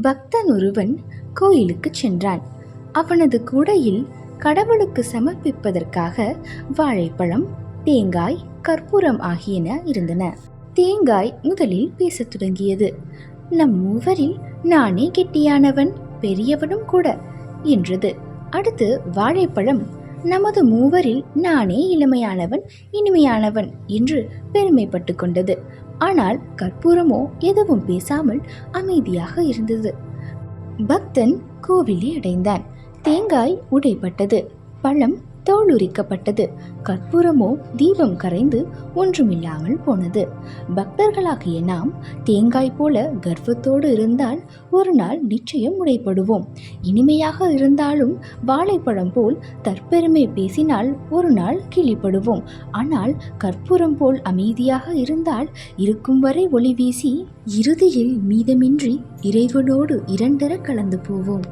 பக்தன் ஒருவன் கோயிலுக்கு சென்றான். அவனது கூடையில் கடவுளுக்கு சமர்ப்பிப்பதற்காக வாழைப்பழம் தேங்காய் கற்பூரம் ஆகியன இருந்தன. தேங்காய் முதலில் பேசத் தொடங்கியது. நம் மூவரில் நானே கெட்டியானவன் பெரியவனும் கூட என்றது. அடுத்து வாழைப்பழம் நமது மூவரில் நானே இளமையானவன் இனிமையானவன் என்று பெருமைப்பட்டு கொண்டது. ஆனால் கற்பூரமோ எதுவும் பேசாமல் அமைதியாக இருந்தது. பக்தன் கோவிலை அடைந்தான். தேங்காய் உடைப்பட்டது பழம் தோலுரிக்கப்பட்டது. கற்பூரமோ தீபம் கரைந்து ஒன்றுமில்லாமல் போனது. பக்தர்களாகிய நாம் தேங்காய் போல கர்வத்தோடு இருந்தால் ஒரு நாள் நிச்சயம் உடைப்படுவோம் இனிமையாக இருந்தாலும் வாழைப்பழம் போல் தற்பெருமை பேசினால் ஒரு நாள் கிளிப்படுவோம் ஆனால் கற்பூரம் போல் அமைதியாக இருந்தால் இருக்கும் வரை ஒளி வீசி இறுதியில் மீதமின்றி இறைவனோடு இரண்டர கலந்து போவோம்.